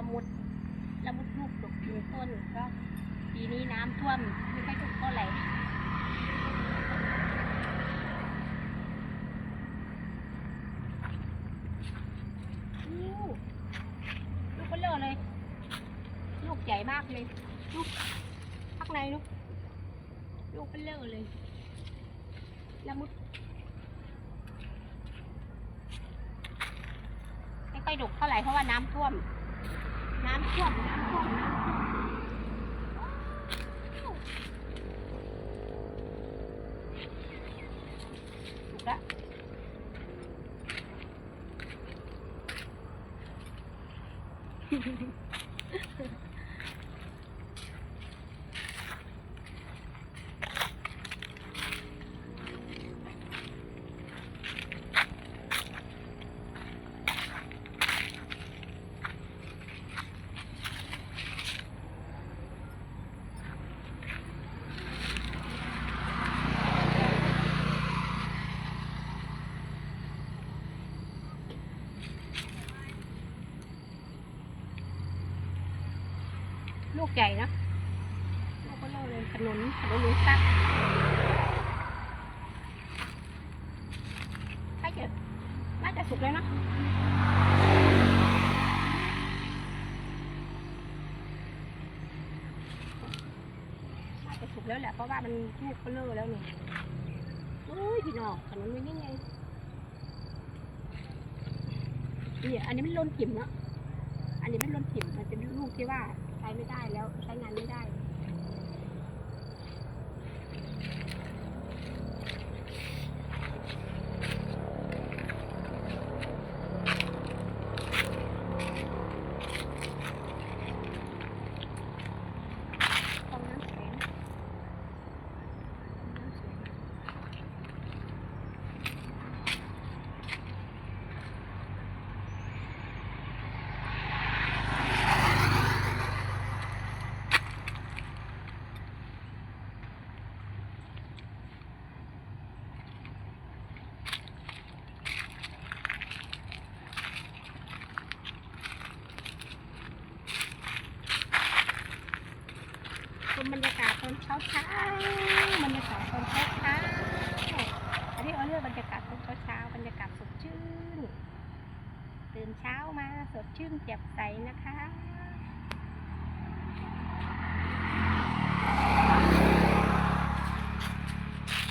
ละมุดละมุดลูกดกยืนต้นก็ปีนี้น้ำท่วมไม่ค่อยถูกเท่าไหร่อู้ลูกเบลอเลย ลูกใหญ่มากเลยลูกข้างในลูกลูกเบลอเลยละมุดไม่ค่อยดุกเท่าไหร่เพราะว่าน้ำท่วม น้ำท่วมน้ำท่วมน้ำท่วมถูกละ ลูกใหญ่นะลูกก็เล่าเลยขนุนขนุนหนูตักใกล้จะน่าจะสุกแล้วเนอะน่าจะสุกแล้วแหละ เพราะว่ามันลูกก็เลิกแล้วนี่ยอุ้ยพี่น้องขนุนมันยังไงเนี่ยอันนี้มันล้นกิ่มเนาะอันนี้มันล้นกิ่มมันเป็นลูกที่ว่า ใช้ไม่ได้แล้วใช้งานไม่ได้ ฟองน้ำแข็งน้ำแข็งช มบรรยากาศตอนเช้าเช้าบรรยากาศตอนเช้าเช้าอันนี้เอาเรื่องบรรยากาศตอนเช้าเช้าบรรยากาศสดชื่น ตื่นเช้ามาสดชื่นแจ่มใสนะคะ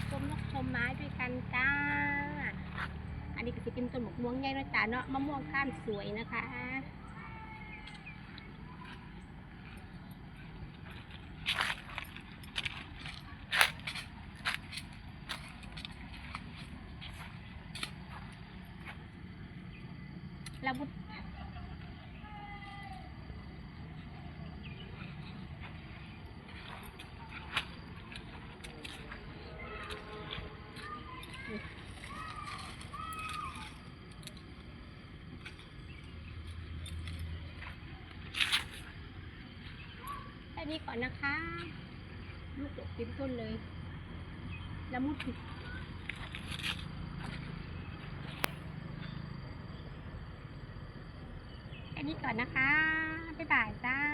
ชมนกชมไม้ด้วยกันจ้า อันนี้ก็จะเป็นต้นหมกม่วงใหญ่นะจ๊ะเนาะมะม่วงข้ามสวยนะคะ ละมุดแค่นี้ก่อนนะคะ ลูกดกเต็มต้นเลย ละมุด นี้ก่อนนะคะ บ๊ายบายจ้า